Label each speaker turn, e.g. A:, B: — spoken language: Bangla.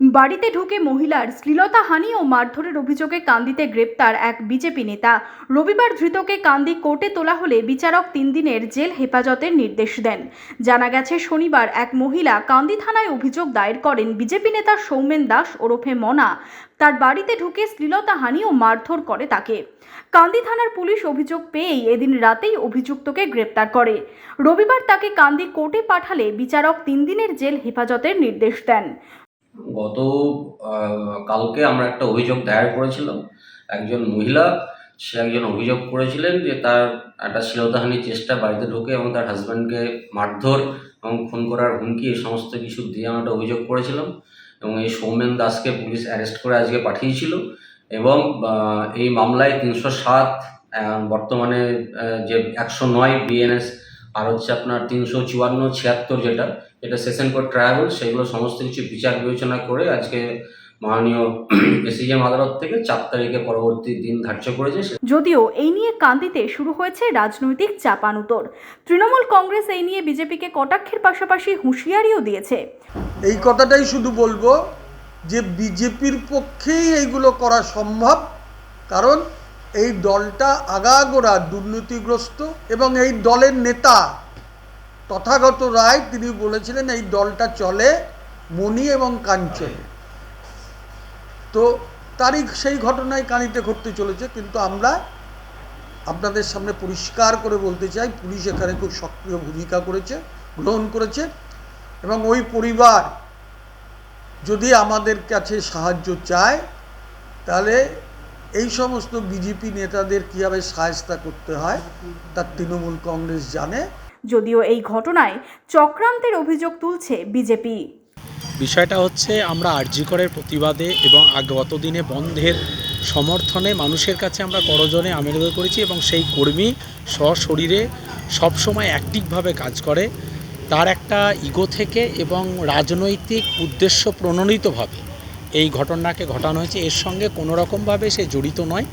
A: বাড়িতে ঢুকে মহিলার শ্লীলতাহানি ও মারধরের অভিযোগে কান্দিতে গ্রেপ্তার এক বিজেপি নেতা। রবিবার ধৃতকে কান্দি কোর্টে তোলা হলে বিচারক তিন দিনের জেল হেফাজতের নির্দেশ দেন। জানা গেছে, শনিবার এক মহিলা কান্দি থানায় অভিযোগ দায়ের করেন, বিজেপি নেতা সৌমেন দাস ওরফে মনা। তার বাড়িতে ঢুকে শ্লীলতাহানি ও মারধর করে তাকে। কান্দি থানার পুলিশ অভিযোগ পেয়েই এদিন রাতেই অভিযুক্তকে গ্রেপ্তার করে। রবিবার তাকে কান্দি কোর্টে পাঠালে বিচারক তিন দিনের জেল হেফাজতের নির্দেশ দেন।
B: গত কালকে আমরা একটা অভিযোগ দায়ের করেছিলাম। একজন মহিলা, সে একজন অভিযোগ করেছিলেন যে তার একটা শ্লীলতাহানির চেষ্টা বাড়িতে ঢুকে এবং তার হাজব্যান্ডকে মারধর এবং খুন করার হুমকি এই সমস্ত কিছু দিয়ে আমরা একটা অভিযোগ করেছিলাম এবং এই সৌমেন দাসকে পুলিশ অ্যারেস্ট করে আজকে পাঠিয়েছিল এবং এই মামলায় তিনশো সাত বর্তমানে যে একশো নয় বিএনএস আর হচ্ছে আপনার তিনশো চুয়ান্ন ছিয়াত্তর যেটা যেটা সেশন কোর্ট ট্রায়াল সেগুলো সমস্ত কিছু বিচার বিবেচনা করে আজকে মাননীয় এসিএম আদালত থেকে চার তারিখে পরবর্তী দিন ধার্য করেছে।
A: যদিও এই নিয়ে কান্দিতে শুরু হয়েছে রাজনৈতিক চাপান চাপানুতর। তৃণমূল কংগ্রেস এই নিয়ে বিজেপিকে কটাক্ষের পাশাপাশি হুঁশিয়ারিও দিয়েছে।
C: এই কথাটাই শুধু বলব যে বিজেপির পক্ষেই এইগুলো করা সম্ভব কারণ এই দলটা আগাগোড়া দুর্নীতিগ্রস্ত এবং এই দলের নেতা তথাগত রায় তিনি বলেছিলেন এই দলটা চলে মণি এবং কাঞ্চনে। তো তারই সেই ঘটনায় কানিতে ঘটতে চলেছে কিন্তু আমরা আপনাদের সামনে পরিষ্কার করে বলতে চাই পুলিশ এখানে খুব সক্রিয় ভূমিকা করেছে গ্রহণ করেছে এবং ওই পরিবার যদি আমাদের কাছে সাহায্য চায় তাহলে এই সমস্ত বিজেপি নেতাদের কীভাবে সায়স্তা করতে হয় তা তৃণমূল কংগ্রেস জানে।
A: যদিও এই ঘটনায় চক্রান্তের অভিযোগ তুলছে বিজেপি।
D: বিষয়টা হচ্ছে আমরা আরজিকরের প্রতিবাদে এবং আগ- গত দিনে বন্ধের সমর্থনে মানুষের কাছে আমরা করজনে আবেদন করেছি এবং সেই কর্মী সশরীরে সবসময় অ্যাক্টিভভাবে কাজ করে। তার একটা ইগো থেকে এবং রাজনৈতিক উদ্দেশ্য প্রণোদিতভাবে এই ঘটনাকে ঘটানো হয়েছে। এর সঙ্গে কোনোরকমভাবে সে জড়িত নয়।